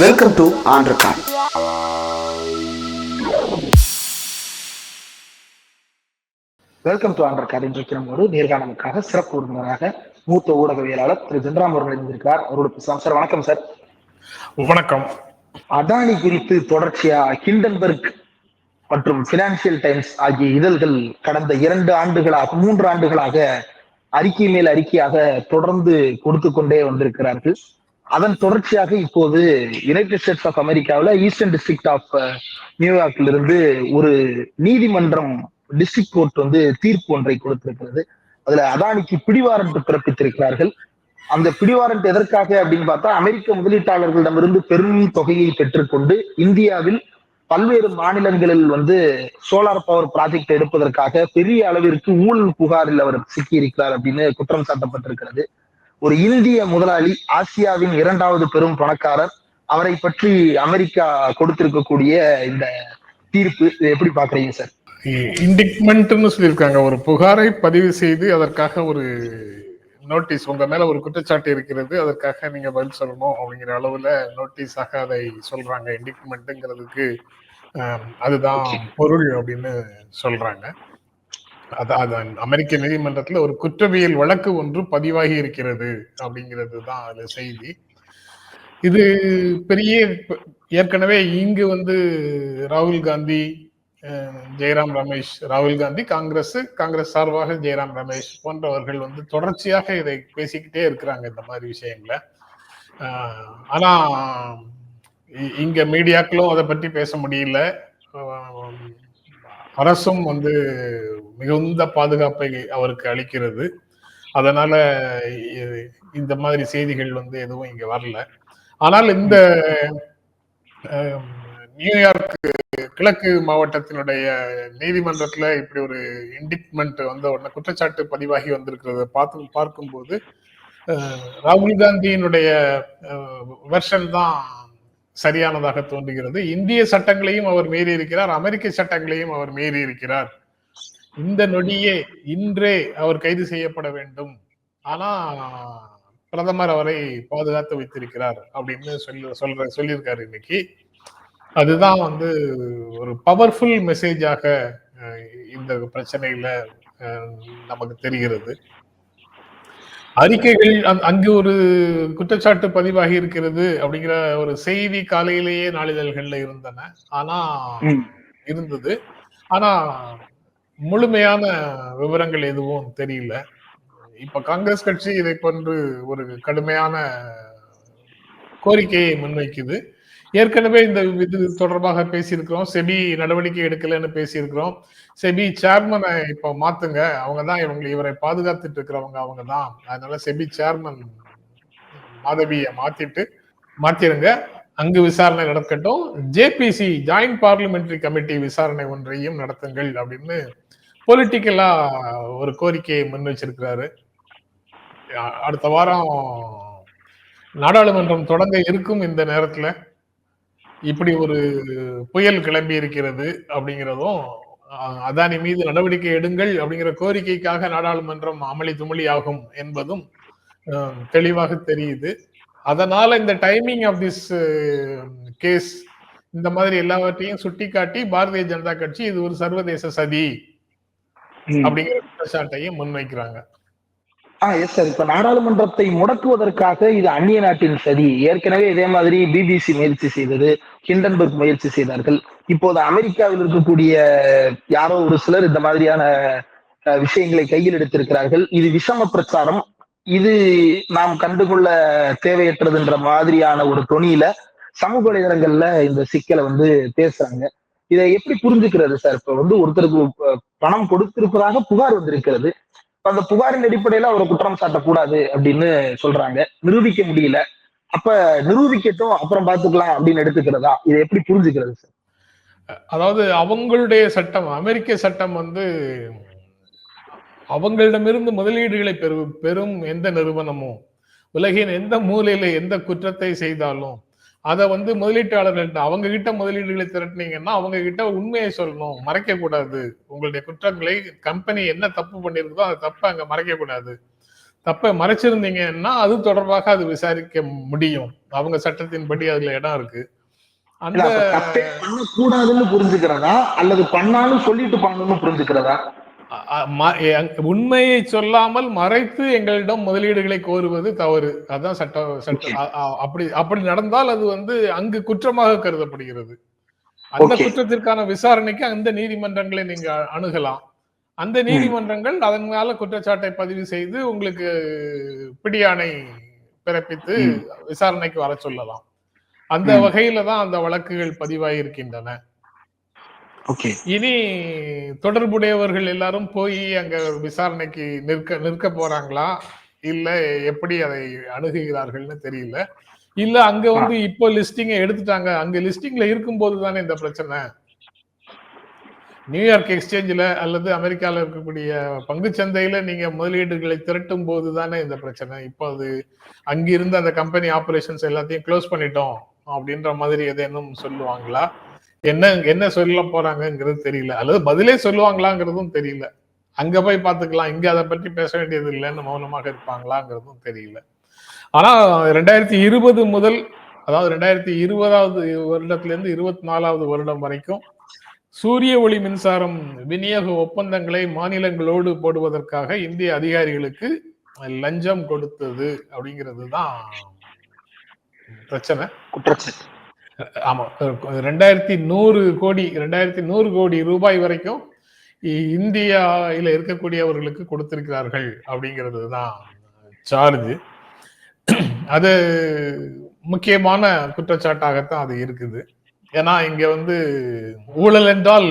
Welcome to record welcome to ஆண்டர் கார் இன்றைக்கு நம்மோடு நேர்காணலுக்காக சிறப்பு விருந்தினராக மூத்த ஊடகவியலாளர் திரு. ஜென்ராம் அவர்கள் இருந்திருக்கிறார் அவரோட பேசலாம். சார் வணக்கம் சார். வணக்கம். அதானி குறித்து தொடர்ச்சியா ஹிண்டன்பர்க் மற்றும் பினான்சியல் டைம்ஸ் ஆகிய இதழ்கள் கடந்த இரண்டு ஆண்டுகளாக மூன்று ஆண்டுகளாக அறிக்கை மேல் அறிக்கையாக தொடர்ந்து கொடுத்து கொண்டே வந்திருக்கிறார்கள். அதன் தொடர்ச்சியாக இப்போது யுனைடெட் ஸ்டேட்ஸ் ஆஃப் அமெரிக்காவில் ஈஸ்டர்ன் டிஸ்ட்ரிக்ட் ஆஃப் நியூயார்க்ல இருந்து ஒரு நீதிமன்றம் டிஸ்ட்ரிக்ட் கோர்ட் வந்து தீர்ப்பு ஒன்றை கொடுத்திருக்கிறது. அதுல அதானிக்கு பிடிவாரண்ட் பிறப்பித்திருக்கிறார்கள். அந்த பிடிவாரண்ட் எதற்காக அப்படின்னு பார்த்தா அமெரிக்க முதலீட்டாளர்களிடமிருந்து பெரும் தொகையை பெற்றுக்கொண்டு இந்தியாவில் பல்வேறு மாநிலங்களில் வந்து சோலார் பவர் ப்ராஜெக்ட் எடுப்பதற்காக பெரிய அளவிற்கு ஊழல் புகாரில் அவர் சிக்கியிருக்கிறார் அப்படின்னு குற்றம் சாட்டப்பட்டிருக்கிறது. ஒரு இந்திய முதலாளி ஆசியாவின் இரண்டாவது பெரும் பணக்காரர். அவரை பற்றி அமெரிக்கா கொடுத்திருக்கக்கூடிய இந்த தீர்ப்பு இதை எப்படி பாக்குறீங்க சார்? இண்டிக்மெண்ட்னு சொல்லியிருக்காங்க. ஒரு புகாரை பதிவு செய்து அதற்காக ஒரு நோட்டீஸ் உங்க மேல ஒரு குற்றச்சாட்டு இருக்கிறது அதற்காக நீங்க பதில் சொல்லணும் அப்படிங்கிற அளவுல நோட்டீஸாக அதை சொல்றாங்க. இண்டிக்மெண்ட்டுங்கிறதுக்கு அதுதான் பொருள் அப்படின்னு சொல்றாங்க. அதான் அமெரிக்க நீதிமன்றத்துல ஒரு குற்றவியல் வழக்கு ஒன்று பதிவாகி இருக்கிறது அப்படிங்கிறது தான் அது செய்தி. இது பெரிய ஏற்கனவே இங்கு வந்து ராகுல் காந்தி ஜெயராம் ரமேஷ் ராகுல் காந்தி காங்கிரஸ் காங்கிரஸ் சார்பாக ஜெயராம் ரமேஷ் போன்றவர்கள் வந்து தொடர்ச்சியாக இதை பேசிக்கிட்டே இருக்கிறாங்க இந்த மாதிரி விஷயங்கள. ஆனா இங்க மீடியாக்களும் அதை பற்றி பேச முடியல. அரசும் வந்து மிகுந்த பாதுகாப்பை அவருக்கு அளிக்கிறது. அதனால இந்த மாதிரி செய்திகள் வந்து எதுவும் இங்க வரல. ஆனால் இந்த நியூயார்க் கிழக்கு மாவட்டத்தினுடைய நீதிமன்றத்துல இப்படி ஒரு இண்டிக்மெண்ட் வந்த உடனே குற்றச்சாட்டு பதிவாகி வந்திருக்கிறத பார்த்து பார்க்கும்போது ராகுல் காந்தியினுடைய வெர்ஷன் தான் சரியானதாக தோன்றுகிறது. இந்திய சட்டங்களையும் அவர் மீறி இருக்கிறார் அமெரிக்க சட்டங்களையும் அவர் மீறி இருக்கிறார் இந்த நொடியே இன்றே அவர் கைது செய்யப்பட வேண்டும். ஆனா பிரதமர் அவரை பாதுகாத்து வைத்திருக்கிறார் அப்படின்னு சொல்லி சொல்ற சொல்லியிருக்காரு இன்னைக்கு. அதுதான் வந்து ஒரு பவர்ஃபுல் மெசேஜாக இந்த பிரச்சனையில நமக்கு தெரிகிறது. அறிக்கைகள் அங்கு ஒரு குற்றச்சாட்டு பதிவாகி இருக்கிறது அப்படிங்கிற ஒரு செய்தி காலையிலேயே நாளிதழ்கள்ல இருந்தன. ஆனா இருந்தது. ஆனா முழுமையான விவரங்கள் எதுவும் தெரியல. இப்ப காங்கிரஸ் கட்சி இதை போன்று ஒரு கடுமையான கோரிக்கையை முன்வைக்குது. ஏற்கனவே இந்த இது தொடர்பாக பேசியிருக்கிறோம். செபி நடவடிக்கை எடுக்கலன்னு பேசியிருக்கிறோம். செபி சேர்மனை இப்ப மாத்துங்க. அவங்க தான் இவங்க இவரை பாதுகாத்துட்டு இருக்கிறவங்க அவங்க தான். அதனால செபி சேர்மன் மாதவியை மாத்திட்டு மாத்திருங்க. அங்கு விசாரணை நடக்கட்டும். ஜேபிசி ஜாயிண்ட் பார்லிமெண்டரி கமிட்டி விசாரணை ஒன்றையும் நடத்துங்கள் அப்படின்னு பொலிட்டிக்கலா ஒரு கோரிக்கையை முன் வச்சிருக்கிறாரு. அடுத்த வாரம் நாடாளுமன்றம் தொடங்க இருக்கும் இந்த நேரத்துல. இப்படி ஒரு புயல் கிளம்பி இருக்கிறது அப்படிங்கிறதும் அதானி மீது நடவடிக்கை எடுங்கள் அப்படிங்கிற கோரிக்கைக்காக நாடாளுமன்றம் அமளி துமளி ஆகும் என்பதும் தெளிவாக தெரியுது. அதனால இந்த டைமிங் ஆஃப் திஸ் கேஸ் இந்த மாதிரி எல்லாவற்றையும் சுட்டி காட்டி பாரதிய ஜனதா கட்சி இது ஒரு சர்வதேச சதி அப்படிங்கிற குற்றச்சாட்டையும் முன்வைக்கிறாங்க. ஆஹ் எஸ் சார் இப்ப நாடாளுமன்றத்தை முடக்குவதற்காக இது அந்நிய நாட்டின் சதி. ஏற்கனவே இதே மாதிரி பிபிசி முயற்சி செய்தது ஹிண்டன்பர்க் முயற்சி செய்தார்கள். இப்போது அமெரிக்காவில் இருக்கக்கூடிய யாரோ ஒரு சிலர் இந்த மாதிரியான விஷயங்களை கையில் எடுத்திருக்கிறார்கள். இது விஷம பிரச்சாரம். இது நாம் கண்டுகொள்ள தேவையற்றதுன்ற மாதிரியான ஒரு தொனியில சமூக வலைதளங்கள்ல இந்த சிக்கலை வந்து பேசுறாங்க. இதை எப்படி புரிஞ்சுக்கிறது சார்? இப்ப வந்து ஒருத்தருக்கு பணம் கொடுத்திருப்பதாக புகார் வந்திருக்கிறது. அந்த புகாரின் அடிப்படையில அவரை குற்றம் சாட்டக்கூடாது அப்படின்னு சொல்றாங்க. நிரூபிக்க முடியல. அப்ப நிரூபிக்கட்டும் அப்புறம் பாத்துக்கலாம் அப்படின்னு எடுத்துக்கிறதா? இதை எப்படி புரிஞ்சுக்கிறது சார்? அதாவது அவங்களுடைய சட்டம் அமெரிக்க சட்டம் வந்து அவங்களிடமிருந்து முதலீடுகளை பெரு பெறும் எந்த நிறுவனமும் உலகின் எந்த மூலையில எந்த குற்றத்தை செய்தாலும் அதை வந்து முதலீட்டாளர்கள்ட்ட அவங்க கிட்ட முதலீடுகளை திரட்டினீங்கன்னா அவங்க கிட்ட உண்மையை சொல்லணும். மறைக்க கூடாது உங்களுடைய குற்றங்களை கம்பெனி என்ன தப்பு பண்ணிருக்குதோ அந்த தப்பை அங்க மறைக்க கூடாது தப்ப மறைச்சிருந்தீங்கன்னா அது தொடர்பாக அது விசாரிக்க முடியும். அவங்க சட்டத்தின்படி அதுல இடம் இருக்கு. அந்த கூடாதுன்னு தப்பே பண்ணக்கூடாதுன்னு புரிஞ்சுக்கிறதா? அல்லது பண்ணாலும் சொல்லிட்டு பண்ணணும்னு புரிஞ்சுக்கிறதா? உண்மையை சொல்லாமல் மறைத்து எங்களிடம் முதலீடுகளை கோருவது தவறு. அதான் சட்ட சட்ட அப்படி அப்படி நடந்தால் அது வந்து அங்கு குற்றமாக கருதப்படுகிறது. அந்த. குற்றத்திற்கான விசாரணைக்கு அந்த நீதிமன்றங்களை நீங்க அணுகலாம். அந்த நீதிமன்றங்கள் அதன் மேல குற்றச்சாட்டை பதிவு செய்து உங்களுக்கு பிடியாணை பிறப்பித்து. விசாரணைக்கு வர சொல்லலாம். அந்த. வகையில தான் அந்த வழக்குகள் பதிவாகியிருக்கின்றன. ஓகே இனி தொடர்புடையவர்கள் எல்லாரும் போய் அங்க விசாரணைக்கு நிற்க நிற்க போறாங்களா? இல்ல எப்படி அதை அணுகுகிறார்கள்னு தெரியல. இல்ல அங்க வந்து இப்போ லிஸ்டிங்க எடுத்துட்டாங்க. அங்க லிஸ்டிங்ல இருக்கும்போது தானே இந்த பிரச்சனை? நியூயார்க் எக்ஸ்சேஞ்சில் அல்லது அமெரிக்கால இருக்கக்கூடிய பங்குச்சந்தையில நீங்க முதலீடுகளை திரட்டும் போது தானே இந்த பிரச்சனை. இப்போ அது அங்கிருந்து அந்த கம்பெனி ஆபரேஷன்ஸ் எல்லாத்தையும் க்ளோஸ் பண்ணிட்டோம் அப்படின்ற மாதிரி ஏதேனும் சொல்லுவாங்களா? என்ன என்ன சொல்ல போறாங்கங்கிறது தெரியல. அல்லது பதிலே சொல்லுவாங்களாங்கிறதும் தெரியல. அங்க போய் பார்த்துக்கலாம். இங்க அதை பற்றி பேச வேண்டியது இல்லைன்னு மௌனமாக இருப்பாங்களாங்கிறதும் தெரியல. ஆனா ரெண்டாயிரத்தி இருபது முதல் அதாவது ரெண்டாயிரத்தி இருபதாவது வருடத்துல இருந்து இருபத்தி நாலாவது வருடம் வரைக்கும் சூரிய ஒளி மின்சாரம் விநியோக ஒப்பந்தங்களை மாநிலங்களோடு போடுவதற்காக இந்திய அதிகாரிகளுக்கு லஞ்சம் கொடுத்தது அப்படிங்கிறது தான் பிரச்சனை. குற்றச்சாட்டு ஆமா ரெண்டாயிரத்தி நூறு கோடி ரெண்டாயிரத்தி நூறு கோடி ரூபாய் வரைக்கும் இந்தியாவில் இருக்கக்கூடியவர்களுக்கு கொடுத்திருக்கிறார்கள் அப்படிங்கிறது தான் சார்ஜ். அது முக்கியமான குற்றச்சாட்டாகத்தான் அது இருக்குது. ஏன்னா இங்க வந்து ஊழல் என்றால்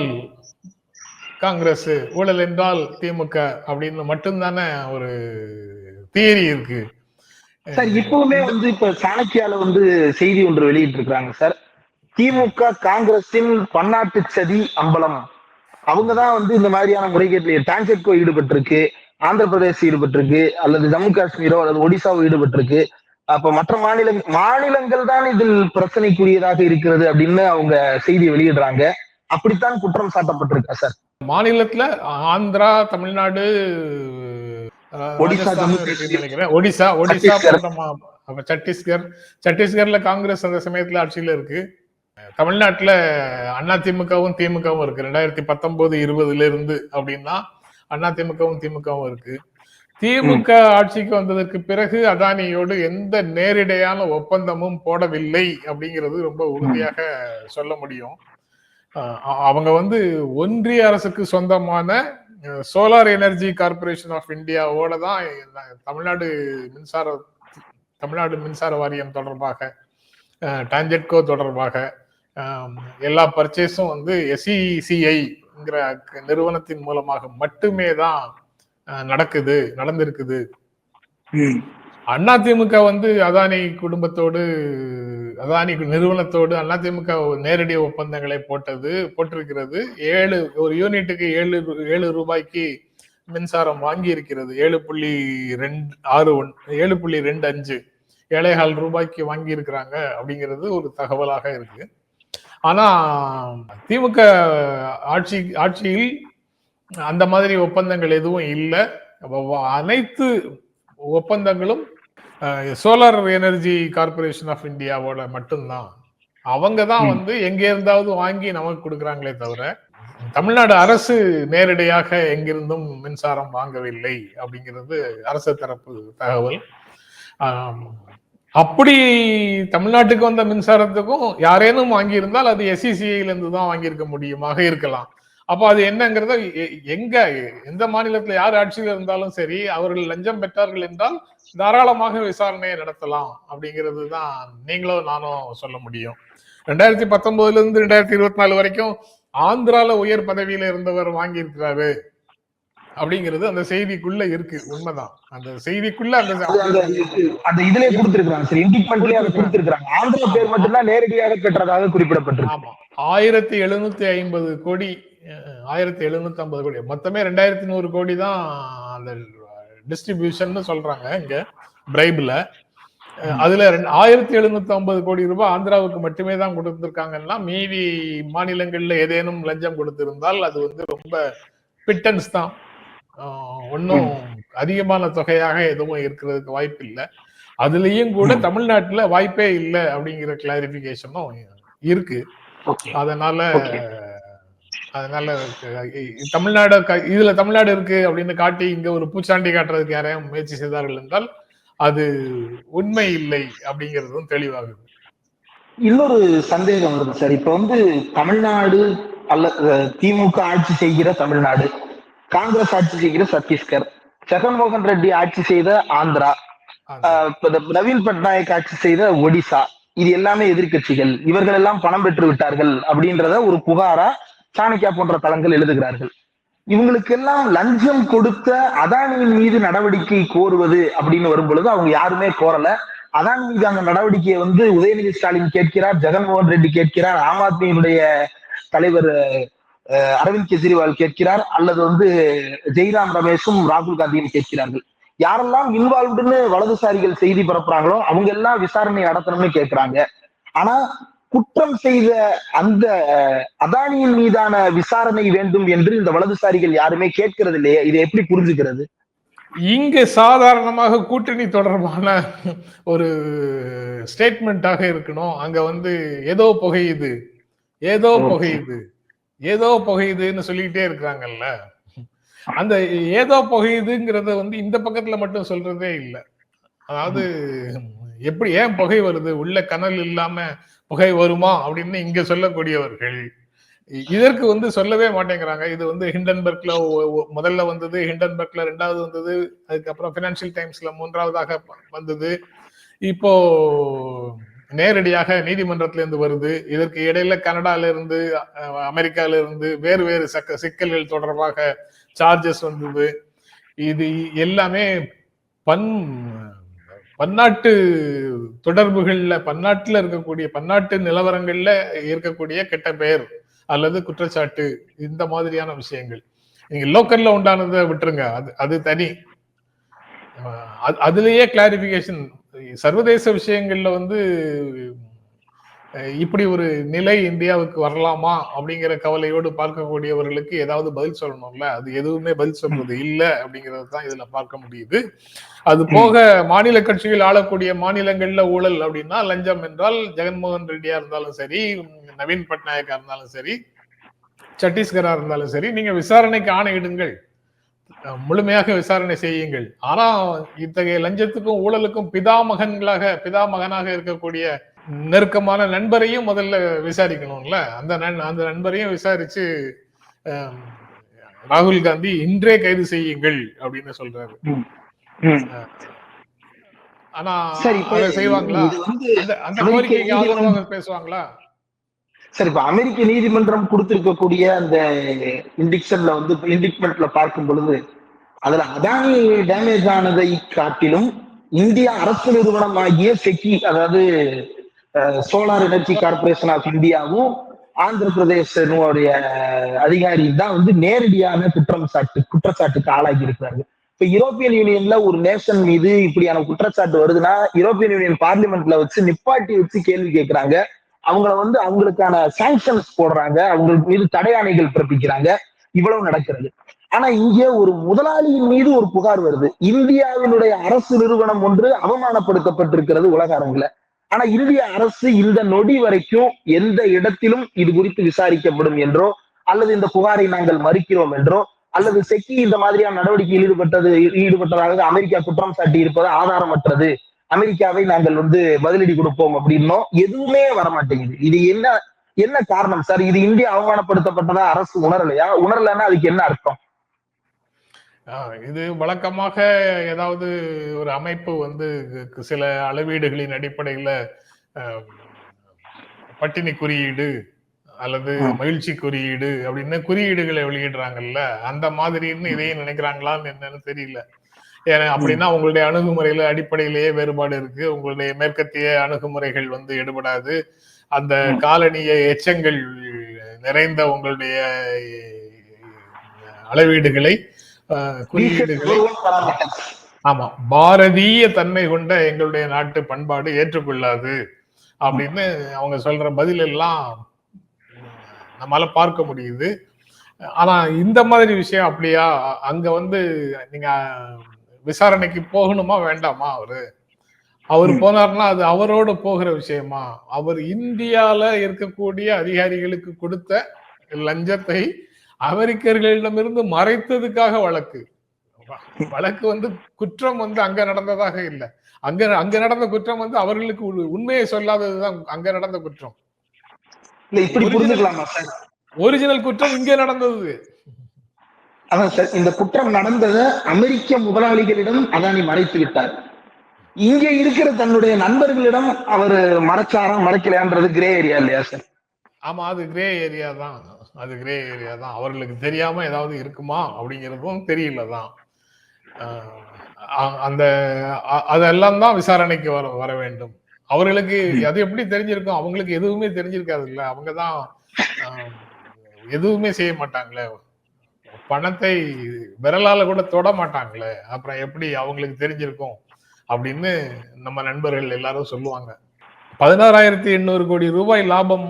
காங்கிரஸ் ஊழல் என்றால் திமுக அப்படின்னு மட்டும்தானே ஒரு தியரி இருக்கு. சார் இப்பவுமே வந்து இப்ப சாணக்கியால வந்து செய்தி ஒன்று வெளியிட்டு இருக்காங்க சார். திமுக காங்கிரசின் பன்னாட்டு சதி அம்பலம். அவங்கதான் வந்து இந்த மாதிரியான முறைகேட்டில் டான்செட்கோ ஈடுபட்டிருக்கு ஆந்திர பிரதேசம் ஈடுபட்டிருக்கு அல்லது ஜம்மு காஷ்மீரோ அல்லது ஒடிசாவோ ஈடுபட்டிருக்கு. அப்ப மற்ற மாநில மாநிலங்கள் தான் இதில் பிரச்சனைக்குரியதாக இருக்கிறது அப்படின்னு அவங்க செய்தி வெளியிடுறாங்க. அப்படித்தான் குற்றம் சாட்டப்பட்டிருக்கா சார்? மாநிலத்துல ஆந்திரா தமிழ்நாடு ஒடிசா, நினைக்கிறேன். ஒடிசா ஒடிசா சத்தீஸ்கர். சத்தீஸ்கர்ல காங்கிரஸ் அந்த சமயத்துல ஆட்சியில இருக்கு. தமிழ்நாட்டுல அதிமுகவும் திமுகவும் இருக்கு. ரெண்டாயிரத்தி பத்தொன்பது இருபதுல இருந்து அப்படின்னா அதிமுகவும் திமுகவும் இருக்கு. திமுக ஆட்சிக்கு வந்ததற்கு பிறகு அதானியோடு எந்த நேரிடையான ஒப்பந்தமும் போடவில்லை அப்படிங்கிறது ரொம்ப உறுதியாக சொல்ல முடியும். அவங்க வந்து ஒன்றிய அரசுக்கு சொந்தமான சோலார் எனர்ஜி கார்பரேஷன் ஆஃப் இந்தியாவோட தான் தமிழ்நாடு மின்சார தமிழ்நாடு மின்சார வாரியம் தொடர்பாக டான்ஜெட்கோ தொடர்பாக எல்லா பர்ச்சேஸும் வந்து எஸ்இசிஐங்கிற நிறுவனத்தின் மூலமாக மட்டுமே தான் நடக்குது நடந்திருக்குது. அதிமுக வந்து அதானி குடும்பத்தோடு அதானி நிறுவனத்தோடு அதிமுக நேரடி ஒப்பந்தங்களை போட்டது போட்டிருக்கிறது. ஏழு ஒரு யூனிட்டுக்கு ஏழு ரூ- ஏழு ரூபாய்க்கு மின்சாரம் வாங்கி இருக்கிறது ஏழு புள்ளி ரெண்டு ஆறு ஒன் ஏழு புள்ளி ரெண்டு அஞ்சு ஏழைகால் ரூபாய்க்கு வாங்கி இருக்கிறாங்க அப்படிங்கிறது ஒரு தகவலாக இருக்கு. ஆனா திமுக ஆட்சி ஆட்சியில் அந்த மாதிரி ஒப்பந்தங்கள் எதுவும் இல்லை. அனைத்து ஒப்பந்தங்களும் சோலார் எனர்ஜி கார்பரேஷன் ஆஃப் இந்தியாவோட மட்டும்தான். அவங்க தான். வந்து எங்க இருந்தாவது வாங்கி நமக்கு கொடுக்குறாங்களே தவிர தமிழ்நாடு அரசு நேரடியாக எங்கிருந்தும் மின்சாரம் வாங்கவில்லை அப்படிங்கிறது அரசு தரப்பு தகவல். அப்படி தமிழ்நாட்டுக்கு வந்த மின்சாரத்துக்கும் யாரேனும் வாங்கியிருந்தால் அது எஸ்சிசிஐல இருந்து தான் வாங்கியிருக்க முடியுமாக இருக்கலாம். அப்போ அது என்னங்கிறத எங்க எந்த மாநிலத்துல யார் ஆட்சியில் இருந்தாலும் சரி அவர்கள் லஞ்சம் பெற்றார்கள் என்றால் தாராளமாக விசாரணையை நடத்தலாம் அப்படிங்கிறது தான் நீங்களும் நானும் சொல்ல முடியும். ரெண்டாயிரத்தி பத்தொன்பதுல இருந்து ரெண்டாயிரத்தி இருபத்தி நாலு வரைக்கும் ஆந்திரால உயர் பதவியில இருந்தவர் வாங்கியிருக்கிறாரு அப்படிங்கிறது அந்த செய்திக்குள்ள இருக்கு உண்மைதான். அந்த செய்திக்குள்ள அந்த அந்த இதுலயே கொடுத்திருக்காங்க சார் இண்டிக்மெண்ட்லயே அதை கொடுத்திருக்காங்க ஆந்திரா பேர் மட்டும்தான் நேரடியாக பெற்றதாக குறிப்பிடப்பட்டிருக்கு. ஆமா. ஆயிரத்தி எழுநூத்தி ஐம்பது கோடி ஆயிரத்தி எழுநூத்தி ஐம்பது கோடி. மொத்தமே ரெண்டாயிரத்தி நூறு கோடி தான் அந்த டிஸ்ட்ரிபியூஷன் சொல்றாங்க இங்க பிரைபிள் அதுல ஆயிரத்தி எழுநூத்தி ஐம்பது கோடி ரூபாய் ஆந்திராவுக்கு மட்டுமே தான் கொடுத்திருக்காங்கன்னா மீதி மாநிலங்கள்ல ஏதேனும் லஞ்சம் கொடுத்திருந்தால் அது வந்து ரொம்ப பிட்டன்ஸ் தான். ஒன்றும் அதிகமான தொகையாக எதுவும் இருக்கிறதுக்கு வாய்ப்பு இல்லை அதுலயும் கூட. தமிழ்நாட்டுல வாய்ப்பே இல்லை அப்படிங்கிற கிளாரிபிகேஷனும் இருக்கு. அதனால. அதனால தமிழ்நாடு இதுல தமிழ்நாடு இருக்கு அப்படின்னு காட்டி இங்க ஒரு பூச்சாண்டி காட்டுறதுக்கு யாரையும் முயற்சி செய்தார்கள் என்றால் அது உண்மை இல்லை அப்படிங்கிறதும் தெளிவாகுது. இன்னொரு சந்தேகம் வருது சார். இப்ப வந்து தமிழ்நாடு அல்ல திமுக ஆட்சி செய்கிற தமிழ்நாடு காங்கிரஸ் ஆட்சி செய்கிற சத்தீஸ்கர் ஜெகன்மோகன் ரெட்டி ஆட்சி செய்த ஆந்திரா நவீன் பட்நாயக் ஆட்சி செய்த ஒடிசா இது எல்லாமே எதிர்க்கட்சிகள் இவர்கள் எல்லாம் பணம் பெற்று விட்டார்கள் அப்படின்றத ஒரு புகாரா சாணக்கியா போன்ற தளங்கள் எழுதுகிறார்கள். இவங்களுக்கெல்லாம் லஞ்சம் கொடுத்த அதானியின் மீது நடவடிக்கை கோருவது அப்படின்னு வரும் பொழுது அவங்க யாருமே கோரல. அதான் மீது அந்த நடவடிக்கையை வந்து உதயநிதி ஸ்டாலின் கேட்கிறார் ஜெகன்மோகன் ரெட்டி கேட்கிறார் ஆம் ஆத்மியினுடைய தலைவர் அஹ், அரவிந்த் கெஜ்ரிவால் கேட்கிறார் அல்லது வந்து ஜெய்ராம் ரமேஷும் ராகுல் காந்தியும் கேட்கிறார்கள். யாரெல்லாம் இன்வால்வ்டுன்னு வலதுசாரிகள் செய்தி பரப்புறாங்களோ அவங்க எல்லாம் விசாரணை நடத்தணும்னு கேட்கிறாங்க. ஆனா குற்றம் செய்த அந்த அதானியின் மீதான விசாரணை வேண்டும் என்று இந்த வலதுசாரிகள் யாருமே கேட்கிறது இல்லையே இதை எப்படி புரிஞ்சுக்கிறது? இங்க சாதாரணமாக கூட்டணி தொடர்பான ஒரு ஸ்டேட்மெண்ட்டாக இருக்கணும். அங்க வந்து ஏதோ புகையுது ஏதோ. புகையுது ஏதோ புகையுதுன்னு சொல்லிக்கிட்டே இருக்கிறாங்கல்ல. அந்த ஏதோ புகையுதுங்கிறத வந்து இந்த பக்கத்துல மட்டும் சொல்றதே இல்லை. அதாவது எப்படி ஏன் புகை வருது? உள்ள கனல் இல்லாம புகை வருமா? அப்படின்னு இங்க சொல்லக்கூடியவர்கள். இதற்கு வந்து சொல்லவே மாட்டேங்கிறாங்க. இது வந்து ஹிண்டன்பர்க்ல முதல்ல வந்தது ஹிண்டன்பர்க்ல ரெண்டாவது வந்தது அதுக்கப்புறம் பினான்சியல் டைம்ஸ்ல மூன்றாவதாக வந்தது. இப்போ நேரடியாக நீதிமன்றத்துல இருந்து வருது. இதற்கு இடையில கனடால இருந்து அமெரிக்கால இருந்து வேறு வேறு சக்க சிக்கல்கள் தொடர்பாக சார்ஜஸ் வந்தது. இது எல்லாமே பன் பன்னாட்டு தொடர்புகள்ல பன்னாட்டுல இருக்கக்கூடிய பன்னாட்டு நிலவரங்கள்ல இருக்கக்கூடிய கெட்ட பெயர் அல்லது குற்றச்சாட்டு இந்த மாதிரியான விஷயங்கள். நீங்க லோக்கல்ல உண்டானதை விட்டுருங்க. அது அது தனி. அது- அதுலயே கிளாரிபிகேஷன் சர்வதேச விஷயங்கள்ல வந்து இப்படி ஒரு நிலை இந்தியாவுக்கு வரலாமா அப்படிங்கிற கவலையோடு பார்க்கக்கூடியவர்களுக்கு ஏதாவது பதில் சொல்லணும்ல? அது எதுவுமே பதில் சொல்றது இல்ல அப்படிங்கறது தான் இதுல பார்க்க முடியுது. அது போக மாநில கட்சிகள் ஆளக்கூடிய மாநிலங்கள்ல ஊழல் அப்படின்னா லஞ்சம் என்றால் ஜெகன்மோகன் ரெட்டியா இருந்தாலும் சரி நவீன் பட்நாயக்கா இருந்தாலும் சரி சத்தீஸ்கரா இருந்தாலும் சரி நீங்க விசாரணைக்கு ஆணையிடுங்கள். முழுமையாக விசாரணை செய்யுங்கள். ஆனா இத்தகைய லஞ்சத்துக்கும் ஊழலுக்கும் பிதாமகன்களாக பிதாமகனாக இருக்கக்கூடிய நெருக்கமான நண்பரையும் முதல்ல விசாரிக்கணும்ல? அந்த அந்த நண்பரையும் விசாரிச்சு ராகுல் காந்தி இன்றே கைது செய்யுங்கள் அப்படின்னு சொல்றாரு. ஆனா செய்வாங்களா? அந்த கோரிக்கைக்கு ஆதரவாக பேசுவாங்களா? சரி இப்ப அமெரிக்க நீதிமன்றம் கொடுத்திருக்கக்கூடிய அந்த இண்டிக்ஷன்ல வந்து இண்டிக்மெண்ட்ல பார்க்கும் பொழுது அதுல அதானி டேமேஜ் ஆனதை காட்டிலும் இந்தியா அரசு நிறுவனமாகிய செக்கி அதாவது சோலார் எனர்ஜி கார்பரேஷன் ஆஃப் இந்தியாவும் ஆந்திர பிரதேசனுடைய அதிகாரியும் தான் வந்து நேரடியான குற்றம் சாட்டு குற்றச்சாட்டுக்கு ஆளாகி இருக்கிறார்கள். இப்ப யூரோப்பியன் யூனியன்ல ஒரு நேஷன் மீது இப்படியான குற்றச்சாட்டு வருதுன்னா யூரோப்பியன் யூனியன் பார்லிமெண்ட்ல வச்சு நிப்பாட்டி வச்சு கேள்வி கேட்கிறாங்க. அவங்கள வந்து அவங்களுக்கான சாங்ஷன்ஸ் போடுறாங்க. அவங்களுக்கு மீது தடையாணைகள் பிறப்பிக்கிறாங்க. இவ்வளவு நடக்கிறது. ஆனா இங்கே ஒரு முதலாளியின் மீது ஒரு புகார் வருது. இந்தியாவினுடைய அரசு நிறுவனம் ஒன்று அவமானப்படுத்தப்பட்டிருக்கிறது உலக அரங்குல. ஆனா இந்திய அரசு இந்த நொடி வரைக்கும் எந்த இடத்திலும் இது குறித்து விசாரிக்கப்படும் என்றோ அல்லது இந்த புகாரை நாங்கள் மறுக்கிறோம் என்றோ அல்லது செக்கி இந்த மாதிரியான நடவடிக்கையில் ஈடுபட்டது ஈடுபட்டதாக அமெரிக்கா குற்றம் சாட்டி இருப்பது ஆதாரமற்றது. அமெரிக்காவை நாங்கள் வந்து பதிலடி கொடுப்போம் அப்படின்னோ எதுவுமே வரமாட்டேங்குது. இது என்ன என்ன காரணம்? சார் இது இந்தியா அவமானப்படுத்தப்பட்டதா? அரசு உணரலையா? உணரலன்னா அதுக்கு என்ன அர்த்தம்? இது வழக்கமாக ஏதாவது ஒரு அமைப்பு வந்து சில அளவீடுகளின் அடிப்படையில பட்டினி குறியீடு அல்லது. மகிழ்ச்சி குறியீடு அப்படின்னு குறியீடுகளை வெளியிடுறாங்கல்ல அந்த மாதிரின்னு இதையும் நினைக்கிறாங்களான்னு என்னன்னு தெரியல ஏன்னா அப்படின்னா உங்களுடைய அணுகுமுறையில அடிப்படையிலேயே வேறுபாடு இருக்கு உங்களுடைய மேற்கத்திய அணுகுமுறைகள் வந்து எடுபடாது அந்த. காலனிய எச்சங்கள் நிறைந்த உங்களுடைய அளவீடுகளை ஆமா பாரதிய தன்மை கொண்ட எங்களுடைய நாட்டு பண்பாடு ஏற்றுக்கொள்ளாது அப்படின்னு அவங்க சொல்ற பதில் எல்லாம் நம்மால பார்க்க முடியுது. ஆனா இந்த மாதிரி விஷயம் அப்படியா? அங்க வந்து நீங்க விசாரணைக்கு போகணுமா வேண்டாமா அவரு? அவர். போனார்னா அது அவரோட போகிற விஷயமா? அவர் இந்தியால இருக்கக்கூடிய அதிகாரிகளுக்கு கொடுத்த லஞ்சத்தை அமெரிக்கர்களிடமிருந்து மறைத்ததுக்காக வழக்கு. வழக்கு வந்து குற்றம் வந்து அங்க நடந்ததாக இல்ல. அங்க அங்க நடந்த குற்றம் வந்து அவர்களுக்கு உண்மையை சொல்லாததுதான் அங்க நடந்த குற்றம். இல்ல இப்படி Original- புரிஞ்சுக்கலாமா சார்? ஒரிஜினல் குற்றம் இங்க நடந்தது. அதான் சார் இந்த குற்றம் நடந்ததை அமெரிக்க முதலாளிகளிடம் அதானி மறைத்து விட்டார். இங்க இருக்கிற தன்னுடைய நண்பர்களிடம் அவர் மறைச்சாரா மறைக்கலையான்றது கிரே ஏரியா இல்லையா சார்? ஆமா அது கிரே ஏரியா தான். அது கிரே ஏரியா தான். அவர்களுக்கு தெரியாம ஏதாவது இருக்குமா அப்படிங்கிறதும் தெரியல தான். அந்த அதெல்லாம் தான் விசாரணைக்கு வர வர வேண்டும். அவர்களுக்கு அது எப்படி தெரிஞ்சிருக்கும்? அவங்களுக்கு எதுவுமே தெரிஞ்சிருக்காது இல்ல. அவங்க தான் எதுவுமே செய்ய மாட்டாங்களே. பணத்தை விரலால கூட தொட மாட்டாங்களே. அப்புறம் எப்படி அவங்களுக்கு தெரிஞ்சிருக்கும் அப்படின்னு நம்ம நண்பர்கள் எல்லாரும் சொல்லுவாங்க. பதினாறாயிரத்தி எண்ணூறு கோடி ரூபாய் லாபம்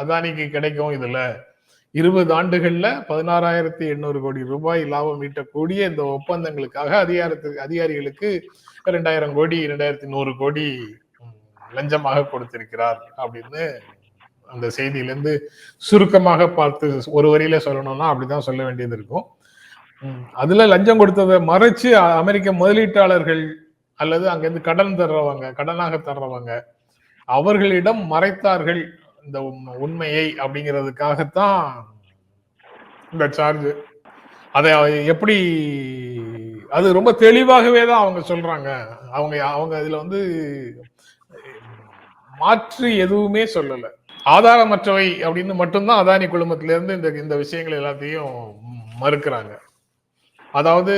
அதானிக்கு கிடைக்கும் இதுல. இருபது ஆண்டுகள்ல பதினாறாயிரத்தி எண்ணூறு கோடி ரூபாய் லாபம் ஈட்டக்கூடிய இந்த ஒப்பந்தங்களுக்காக அதிகாரத்துக்கு அதிகாரிகளுக்கு ரெண்டாயிரம் கோடி ரெண்டாயிரத்தி நூறு கோடி லஞ்சமாக கொடுத்திருக்கிறார் அப்படின்னு அந்த செய்தியிலேருந்து சுருக்கமாக பார்த்து ஒரு வரியில சொல்லணும்னா அப்படிதான் சொல்ல வேண்டியது இருக்கும். அதுல லஞ்சம் கொடுத்ததை மறைச்சு அமெரிக்க முதலீட்டாளர்கள் அல்லது அங்கிருந்து கடன் தர்றவங்க கடனாக தர்றவங்க அவர்களிடம் மறைத்தார்கள் இந்த உண்மையை அப்படிங்கிறதுக்காகத்தான் இந்த சார்ஜ் அதை எப்படி அது ரொம்ப தெளிவாகவே தான் அவங்க சொல்றாங்க. அவங்க அவங்க அதுல வந்து மாற்று எதுவுமே சொல்லல. ஆதாரமற்றவை அப்படின்னு மட்டும்தான் அதானி குழுமத்தில இருந்து இந்த இந்த விஷயங்கள் எல்லாத்தையும் மறுக்கிறாங்க. அதாவது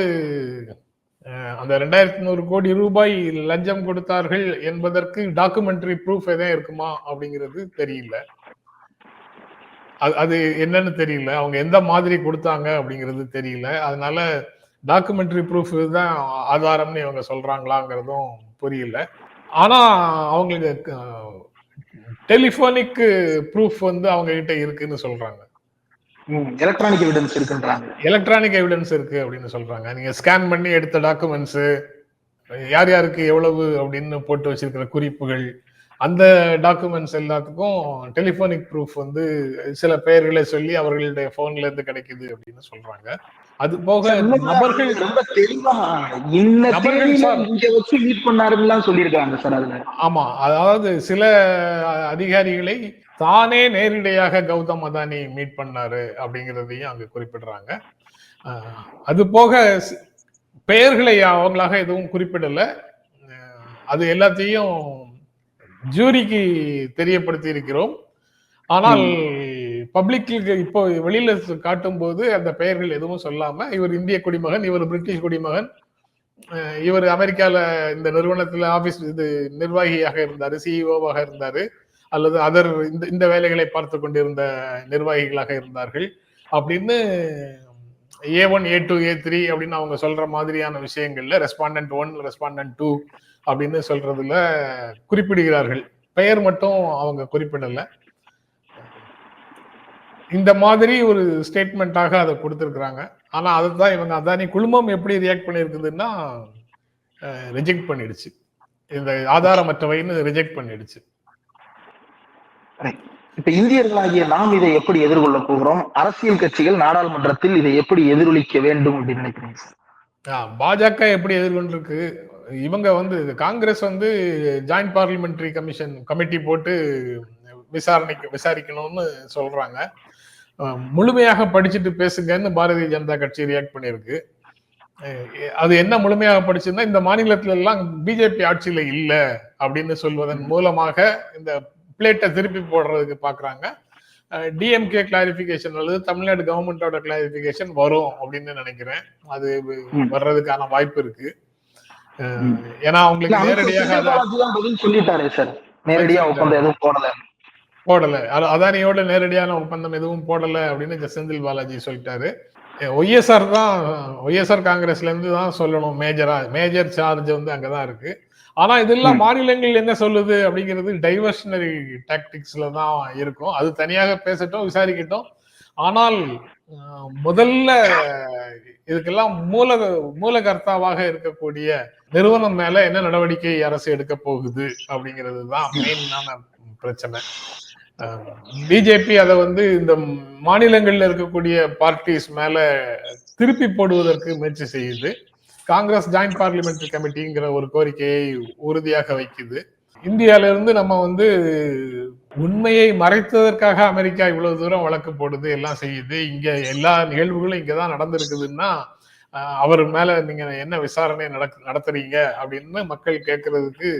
அந்த ரெண்டாயிரத்தி நூறு கோடி ரூபாய் லஞ்சம் கொடுத்தார்கள் என்பதற்கு டாக்குமெண்ட்ரி ப்ரூஃப் எதாவது இருக்குமா அப்படிங்கிறது தெரியல. அது அது என்னன்னு தெரியல. அவங்க எந்த மாதிரி கொடுத்தாங்க அப்படிங்கிறது தெரியல. அதனால டாக்குமெண்ட்ரி ப்ரூஃப் தான் ஆதாரம்னு இவங்க சொல்றாங்களாங்கிறதும் புரியல. ஆனா அவங்களுக்கு டெலிஃபோனிக் ப்ரூஃப் வந்து அவங்க கிட்ட இருக்குன்னு சொல்றாங்க. எலக்ட்ரானிக் எவிடன்ஸ் இருக்குன்றாங்க. எலக்ட்ரானிக் எவிடன்ஸ் இருக்கு அப்படின்னு சொல்றாங்க. நீங்க ஸ்கேன் பண்ணி எடுத்த டாக்குமெண்ட்ஸ் யார் யாருக்கு எவ்வளவு அப்படின்னு போட்டு வச்சிருக்கிற குறிப்புகள் அந்த டாக்குமெண்ட்ஸ் எல்லாத்துக்கும் டெலிஃபோனிக் ப்ரூஃப் வந்து சில பெயர்களை சொல்லி அவர்களுடைய போன்ல இருந்து கிடைக்குது அப்படின்னு சொல்றாங்க. அது போக நபர்கள் ரொம்ப தெளிவா மீட் பண்ணாருன்னு சொல்லியிருக்காங்க சார் அதுல. ஆமா அதாவது சில அதிகாரிகளை தானே நேரடியாக கௌதம் அதானி மீட் பண்ணாரு அப்படிங்கிறதையும் அங்க குறிப்பிடுறாங்க. அது போக பெயர்களை அவங்களாக எதுவும் குறிப்பிடல. அது எல்லாத்தையும் ஜூரிக்கு தெரியப்படுத்தி இருக்கிறோம் ஆனால் பப்ளிக்கு இப்போ வெளியில காட்டும் போது அந்த பெயர்கள் எதுவும் சொல்லாம இவர் இந்திய குடிமகன் இவர் பிரிட்டிஷ் குடிமகன் இவர் அமெரிக்கால இந்த நிறுவனத்துல ஆபீஸ் இது நிர்வாகியாக இருந்தாரு சிஇஓவாக இருந்தாரு. அல்லது அதர் இந்த இந்த வேலைகளை பார்த்து கொண்டிருந்த நிர்வாகிகளாக இருந்தார்கள். அப்படின்னு A one A two A three அப்படின்னு அவங்க சொல்ற மாதிரியான விஷயங்கள்ல ரெஸ்பாண்டன்ட் ஒன் ரெஸ்பாண்டன்ட் டூ அப்படின்னு சொல்றதுல குறிப்பிடுகிறார்கள். பெயர் மட்டும் அவங்க குறிப்பிடல. இந்த மாதிரி ஒரு ஸ்டேட்மெண்ட்டாக அதை கொடுத்துருக்குறாங்க. ஆனால் அதுதான் இவங்க அதானி குழுமம் எப்படி ரியாக்ட் பண்ணியிருக்குதுன்னா ரிஜெக்ட் பண்ணிடுச்சு. இந்த ஆதாரமற்றவைன்னு ரிஜெக்ட் பண்ணிடுச்சு. இப்ப இந்தியர்களாகிய நாம் இதை எப்படி எதிர்கொள்ள போகிறோம்? அரசியல் கட்சிகள் நாடாளுமன்றத்தில் இதை எப்படி எதிரொலிக்க வேண்டும் அப்படின்னு நினைக்கிறீங்க சார்? பாஜக எப்படி எதிர்கொண்டிருக்கு? இவங்க வந்து காங்கிரஸ் வந்து ஜாயிண்ட் பார்லிமெண்ட்ரி கமிஷன் கமிட்டி போட்டு விசாரணைக்கு விசாரிக்கணும்னு சொல்றாங்க. முழுமையாக படிச்சுட்டு பேசுங்கன்னு பாரதிய ஜனதா கட்சி ரியாக்ட் பண்ணியிருக்கு. அது என்ன முழுமையாக படிச்சுன்னா இந்த மாநிலத்துல எல்லாம் பிஜேபி ஆட்சியில இல்ல அப்படின்னு சொல்வதன் மூலமாக இந்த பிளேட்டை திருப்பி போடுறதுக்கு பாக்குறாங்க. டிஎம்கே கிளாரிபிகேஷன் அல்லது தமிழ்நாடு கவர்மெண்டோட கிளாரிபிகேஷன் வரும் அப்படின்னு நினைக்கிறேன். அது. வர்றதுக்கான வாய்ப்பு இருக்கு. ஏன்னா அவங்களுக்கு நேரடியாக பதில் சொல்லிட்டாரே சார் நேரடியா ஒப்பந்தம் எதுவும் போடல. போடல. அத- அதானியோட நேரடியான ஒப்பந்தம் எதுவும் போடல அப்படின்னு செந்தில் பாலாஜி சொல்லிட்டாரு. ஒய்எஸ்ஆர் தான் ஒய்எஸ்ஆர் காங்கிரஸ்ல இருந்து தான் சொல்லணும். மேஜரா மேஜர் சார்ஜ் வந்து அங்கதான் இருக்கு. ஆனா இதெல்லாம். மாநிலங்கள் என்ன சொல்லுது அப்படிங்கிறது டைவர்ஷனரி டாக்டிக்ஸ்ல தான் இருக்கும். அது தனியாக பேசட்டும் விசாரிக்கட்டும். ஆனால் முதல்ல இதுக்கெல்லாம் மூல மூலகர்த்தாவாக இருக்கக்கூடிய நிறுவனம் மேல என்ன நடவடிக்கை அரசு எடுக்க போகுது அப்படிங்கிறது தான் மெயினான பிரச்சனை. பிஜேபி அதை வந்து இந்த மாநிலங்கள்ல இருக்கக்கூடிய பார்ட்டிஸ் மேல திருப்பி போடுவதற்கு முயற்சி செய்யுது. காங்கிரஸ் ஜாயிண்ட் பார்லிமெண்ட் கமிட்டிங்கிற ஒரு கோரிக்கையை உறுதியாக வைக்குது. இந்தியால இருந்து நம்ம வந்து உண்மையை மறைத்ததற்காக அமெரிக்கா இவ்வளவு தூரம் வழக்கு போடுது எல்லாம் செய்யுது. இங்க எல்லா நிகழ்வுகளும் இங்கதான் நடந்திருக்குதுன்னா அவர் மேல நீங்க என்ன விசாரணை நடக்கு நடத்துறீங்க அப்படின்னு மக்கள் கேட்கறதுக்கு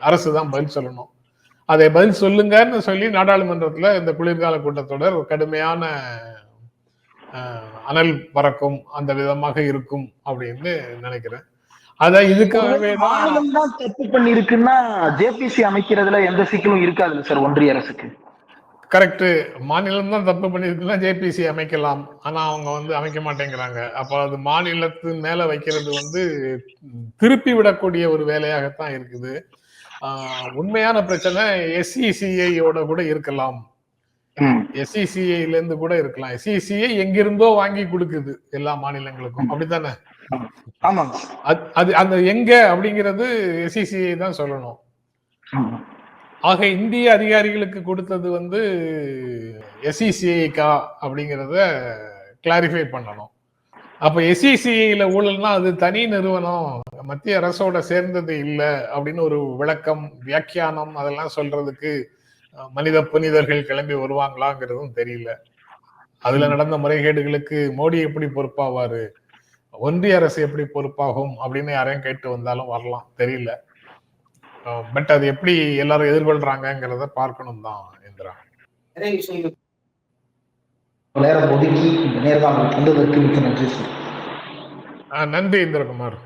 அரசு தான் பதில் சொல்லணும். அதை பதில் சொல்லுங்கன்னு சொல்லி நாடாளுமன்றத்துல இந்த குளிர்கால கூட்டத்தொடர் கடுமையான அனல் பறக்கும் அந்த விதமாக இருக்கும் அப்படின்னு நினைக்கிறேன். அத இதுக்காகவே தான் தப்பு பண்ணி இருக்குன்னா ஜேபிசி அமைக்கிறதுல எந்த சிக்கலும் இருக்காதுல்ல சார் ஒன்றிய அரசுக்கு? கரெக்ட் மாநிலம் தான் தப்பு பண்ணிருக்குன்னா ஜேபிசி அமைக்கலாம். ஆனா அவங்க வந்து அமைக்க மாட்டேங்கிறாங்க. அப்ப அது மாநிலத்து மேல வைக்கிறது வந்து திருப்பி விடக்கூடிய ஒரு வேலையாகத்தான் இருக்குது. உண்மையான பிரச்சனை எஸ்இசிஐயோட கூட இருக்கலாம். எஸ்இசிஐல இருந்து கூட இருக்கலாம். எஸ்இசிஐ எங்கிருந்தோ வாங்கி கொடுக்குது எல்லா மாநிலங்களுக்கும். அப்படித்தானே? அது- அந்த எங்க அப்படிங்கிறது எஸ்இசிஐ தான் சொல்லணும். ஆக இந்திய அதிகாரிகளுக்கு கொடுத்தது வந்து எஸ்இசிஐக்கா அப்படிங்கிறத கிளாரிஃபை பண்ணணும். அப்ப எஸ்இசிஐல ஊழல்னா அது தனி நிறுவனம். மத்திய அரசோட சேர்ந்தது இல்லை அப்படின்னு ஒரு விளக்கம் வியாக்கியானம் அதெல்லாம் சொல்றதுக்கு மனித புனிதர்கள் கிளம்பி வருவாங்களாங்கிறதும் தெரியல. அதுல நடந்த முறைகேடுகளுக்கு மோடி எப்படி பொறுப்பாவாரு? ஒன்றிய அரசு எப்படி பொறுப்பாகும் அப்படின்னு யாரையும் கேட்டு வந்தாலும் வரலாம் தெரியல. பட் அது எப்படி எல்லாரும் எதிர்கொள்றாங்கங்கிறத பார்க்கணும் தான் இந்திரா நேரம் ஒதுக்கி மிக்க நன்றி. அஹ் நன்றி இந்திரகுமார்.